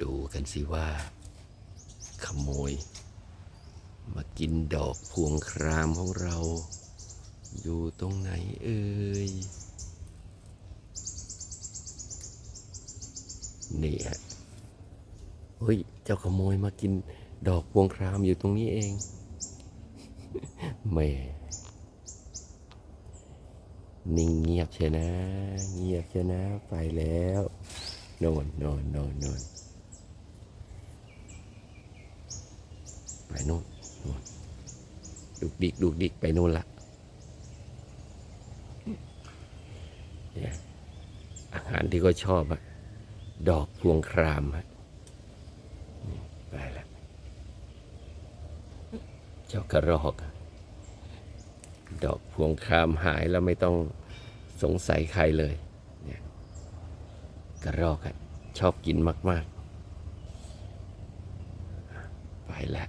ดูกันสิว่า ขโมย มากินดอกพวงครามของเรา อยู่ตรงไหนเอ่ยนี่ฮะเฮ้ย เจ้าขโมยมากินดอกพวงครามอยู่ตรงนี้เองแม่นิ่งเงียบเชียนะ เงียบเชียนะ ไปแล้ว โนอนโนอนโนอนโนอนไป โน่นดุกดิกดุกดิกไปโน่นละเนี่ยอาหารที่เขาชอบอะดอกพวงครามอะไปละเจ้ากระรอก ดอกพวงครามหายแล้วไม่ต้องสงสัยใครเลยเนี่ยกระรอกอะชอบกินมาก ๆ ไปแล้ว